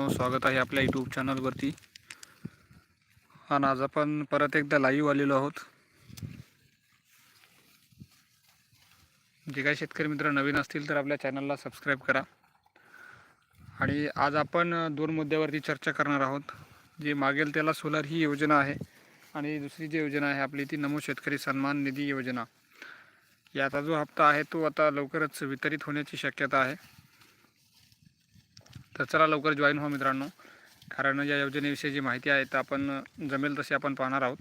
मित्रांनो स्वागत आहे आपल्या यूट्यूब चॅनलवरती आणि आज आपण परत एकदा लाईव्ह आलेलो आहोत. जे काही शेतकरी मित्र नवीन असतील तर आपल्या चॅनलला सबस्क्राईब करा. आणि आज आपण दोन मुद्द्यावरती चर्चा करणार आहोत. जे मागेल त्याला सोलार ही योजना आहे आणि दुसरी जी योजना आहे आपली ती नमो शेतकरी सन्मान निधी योजना. याचा जो हप्ता आहे तो आता लवकरच वितरित होण्याची शक्यता आहे. तर चला लवकर जॉईन व्हा मित्रांनो. कारण या योजनेविषयी जी माहिती आहे तर आपण जमेल तशी आपण पाहणार आहोत.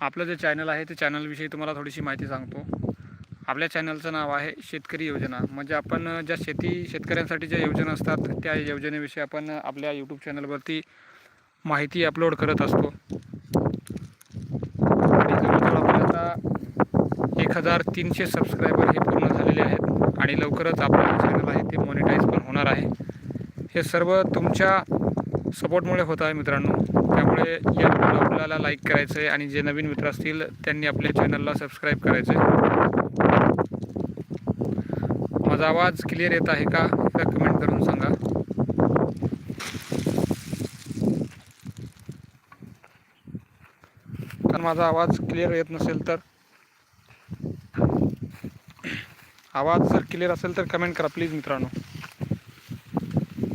आपलं जे चॅनल आहे ते चॅनलविषयी तुम्हाला थोडीशी माहिती सांगतो. आपल्या चॅनलचं नाव आहे शेतकरी योजना. म्हणजे आपण ज्या शेती शेतकऱ्यांसाठी ज्या योजना असतात त्या योजनेविषयी आपण आपल्या यूट्यूब चॅनलवरती माहिती अपलोड करत असतो आणि जवळजवळ आपले आता एक हजार तीनशे सबस्क्रायबर हे पूर्ण झालेले आहेत. आणि लवकरच आपलं चॅनल आहे ते मॉनिटाईज पण होणार आहे. हे सर्व तुमच्या सपोर्टमुळे होत आहे मित्रांनो. त्यामुळे या आपल्याला लाईक करायचं आहे आणि जे नवीन मित्र असतील त्यांनी आपल्या चॅनलला सबस्क्राईब करायचं आहे माझा आवाज क्लिअर येत आहे का? एकदा कमेंट करून सांगा. कारण माझा आवाज क्लिअर येत नसेल तर आवाज जर क्लिअर असेल तर कमेंट करा प्लीज मित्रांनो.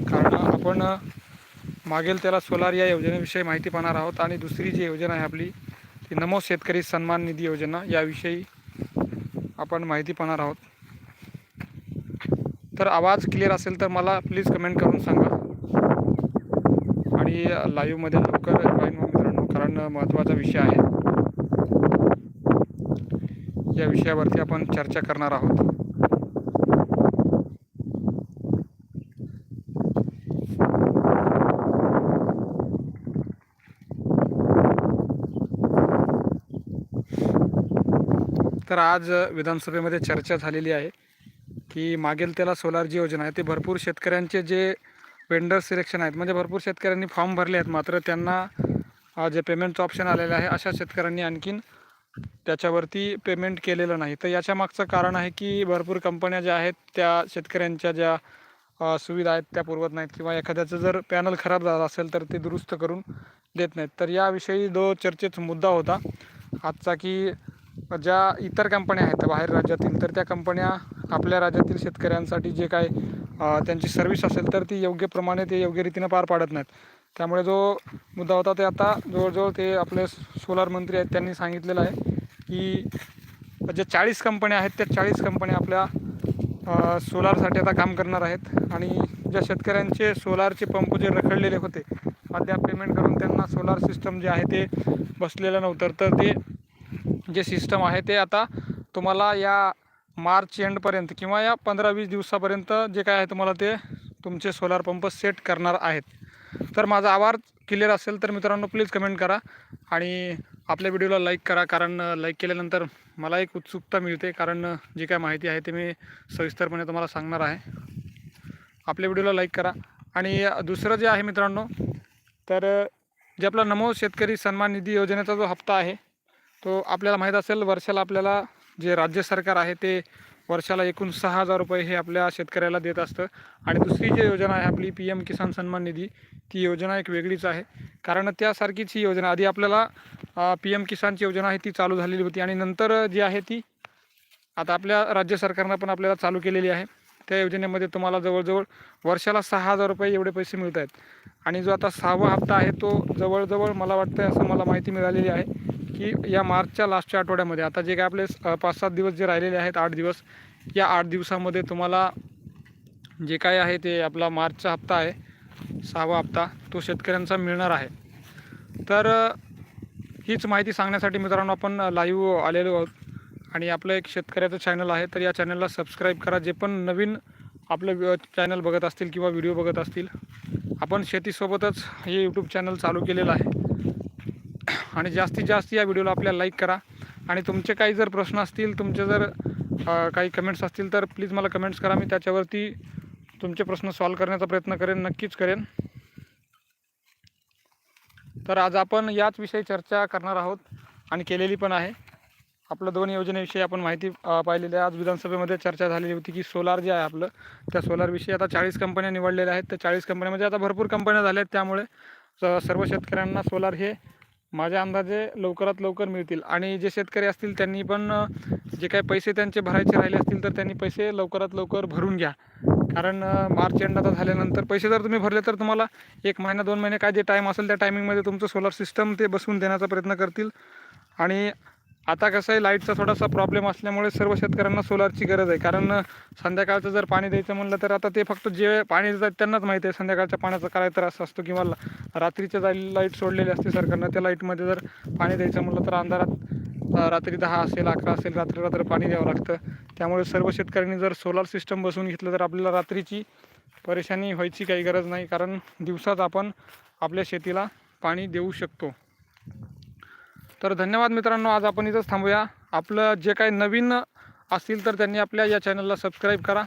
कारण आपण मागेल त्याला सोलार या योजनेविषयी माहिती पाहणार आहोत आणि दुसरी जी योजना आहे आपली ती नमो शेतकरी सन्मान निधी योजना याविषयी आपण माहिती पाहणार आहोत. तर आवाज क्लिअर असेल तर मला प्लीज कमेंट करून सांगा. आणि लाईव्हमध्ये लवकर जॉईन व्हा मित्रांनो कारण महत्त्वाचा विषय आहे. या विषयावरती आपण चर्चा करणार आहोत. तर आज विधानसभेमध्ये चर्चा झालेली आहे की मागेल त्याला सोलार जी योजना आहे ते भरपूर शेतकऱ्यांचे जे वेंडर सिलेक्शन आहेत म्हणजे भरपूर शेतकऱ्यांनी फॉर्म भरले आहेत मात्र त्यांना जे पेमेंटचं ऑप्शन आलेलं आहे अशा शेतकऱ्यांनी आणखीन त्याच्यावरती पेमेंट केलेलं नाही. तर याच्या मागचं कारण आहे की भरपूर कंपन्या ज्या आहेत त्या शेतकऱ्यांच्या ज्या सुविधा आहेत त्या पुरवत नाहीत किंवा एखाद्याचं जर पॅनल खराब झालं असेल तर ते दुरुस्त करून देत नाहीत. तर याविषयी जो चर्चेत मुद्दा होता आजचा की ज्या इतर कंपन्या आहेत बाहेर राज्यातील तर त्या कंपन्या आपल्या राज्यातील शेतकऱ्यांसाठी जे काय त्यांची सर्व्हिस असेल तर ती योग्य प्रमाणे ते योग्य रीतीनं पार पाडत नाहीत. त्यामुळे जो मुद्दा होता ते आता जवळजवळ ते आपले सोलार मंत्री आहेत त्यांनी सांगितलेलं आहे की ज्या चाळीस कंपन्या आहेत त्या चाळीस कंपन्या आपल्या सोलारसाठी आता काम करणार आहेत. आणि ज्या शेतकऱ्यांचे सोलारचे पंप जे रखडलेले होते अद्याप पेमेंट करून त्यांना सोलार सिस्टम जे आहे ते बसलेलं नव्हतं. तर ते जे सिस्टम आहे ते आता तुम्हाला या मार्च एंडपर्यंत किंवा या पंधरा वीस दिवसापर्यंत जे काय आहे तुम्हाला ते तुमचे सोलार पंप सेट करणार आहेत. तर माझा आवाज क्लिअर असेल तर मित्रांनो प्लीज कमेंट करा आणि आपल्या व्हिडिओला लाईक करा. कारण लाईक केल्यानंतर मला एक उत्सुकता मिळते. कारण जी काय माहिती आहे ते मी सविस्तरपणे तुम्हाला सांगणार आहे. आपल्या व्हिडिओला लाईक करा. आणि दुसरं जे आहे मित्रांनो तर जे आपला नमो शेतकरी सन्मान निधी योजनेचा जो हप्ता आहे तो आपल्याला माहीत असेल वर्षाला आपल्याला जे राज्य सरकार आहे ते वर्षाला एकूण सहा हजार रुपये हे आपल्या शेतकऱ्याला देत असतं. आणि दुसरी जी योजना आहे आपली पी एम किसान सन्मान निधी ती योजना एक वेगळीच आहे. कारण त्यासारखीच ही योजना आधी आपल्याला पी एम किसानची योजना आहे ती चालू झालेली होती. आणि नंतर जी आहे ती आता आपल्या राज्य सरकारनं पण आपल्याला चालू केलेली आहे. त्या योजनेमध्ये तुम्हाला जवळजवळ वर्षाला सहा हजार रुपये एवढे पैसे मिळत आहेत आणि जो आता सहावा हप्ता आहे तो जवळजवळ मला वाटतं असं मला माहिती मिळालेली आहे. की या मार्चच्या लास्टच्या आठवड्यामध्ये. आता जे काय आपले पाच सात दिवस जे राहिलेले आहेत आठ दिवस या आठ दिवसामध्ये तुम्हाला जे काय आहे ते आपला मार्चचा हप्ता आहे सहावा हप्ता तो शेतकऱ्यांचा मिळणार आहे. तर हीच माहिती सांगण्यासाठी मित्रांनो आपण लाईव्ह आलेलो आहोत. आणि आपलं एक शेतकऱ्याचं चॅनल आहे तर या चॅनलला सबस्क्राईब करा. जे पण नवीन आपलं चॅनल बघत असतील किंवा व्हिडिओ बघत असतील आपण शेतीसोबतच हे यूट्यूब चॅनल चालू केलेलं आहे. आणि जास्तीत जास्त या व्हिडिओला आपल्याला लाईक करा. आणि तुमचे काही जर प्रश्न असतील तुमचे जर काही कमेंट्स असतील तर प्लीज मला कमेंट्स करा. मी त्याच्यावरती तुमचे प्रश्न सॉल्व करण्याचा प्रयत्न करेन नक्कीच करेन. तर आज आपण याच विषयी चर्चा करणार आहोत आणि केलेली पण आहे. आपलं दोन योजनेविषयी आपण माहिती पाहिलेली आहे. आज विधानसभेमध्ये चर्चा झालेली होती की सोलार जे आहे आपलं त्या सोलारविषयी आता चाळीस कंपन्या निवडलेल्या आहेत. त्या चाळीस कंपन्यामध्ये म्हणजे आता भरपूर कंपन्या झाल्या आहेत. त्यामुळे सर्व शेतकऱ्यांना सोलार हे माझ्या अंदाजे लवकरात लवकर मिळतील. आणि जे शेतकरी असतील त्यांनी पण जे काही पैसे त्यांचे भरायचे राहिले असतील तर त्यांनी पैसे लवकरात लवकर भरून घ्या. कारण मार्च एंड आता झाल्यानंतर पैसे जर तुम्ही भरले तर तुम्हाला एक महिना दोन महिने काय जे टाईम असेल त्या टायमिंगमध्ये तुमचं सोलार सिस्टम ते बसवून देण्याचा प्रयत्न करतील. आणि आता कसं आहे लाईटचा थोडासा प्रॉब्लेम असल्यामुळे सर्व शेतकऱ्यांना सोलारची गरज आहे. कारण संध्याकाळचं जर पाणी द्यायचं म्हणलं तर आता ते फक्त जे पाणी देतात त्यांनाच माहिती आहे. संध्याकाळच्या पाण्याचा काय त्रास असतो किंवा रात्रीच्या जाईल लाइट सोडलेली असते सरकारनं त्या लाईटमध्ये जर पाणी द्यायचं म्हणलं तर अंधारात रात्री दहा असेल अकरा असेल रात्री रात्र पाणी द्यावं लागतं. त्यामुळे सर्व शेतकऱ्यांनी जर सोलार सिस्टम बसवून घेतलं तर आपल्याला रात्रीची परेशानी व्हायची काही गरज नाही. कारण दिवसात आपण आपल्या शेतीला पाणी देऊ शकतो. तर धन्यवाद मित्रांनो आज आपण इथंच थांबूया. आपलं जे काही नवीन असतील तर त्यांनी आपल्या या चॅनलला सबस्क्राईब करा.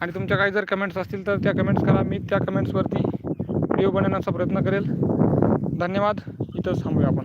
आणि तुमच्या काही जर कमेंट्स असतील तर त्या कमेंट्स करा. मी त्या कमेंट्सवरती व्हिडिओ बनवण्याचा प्रयत्न करेल. धन्यवाद. इथंच थांबूया आपण.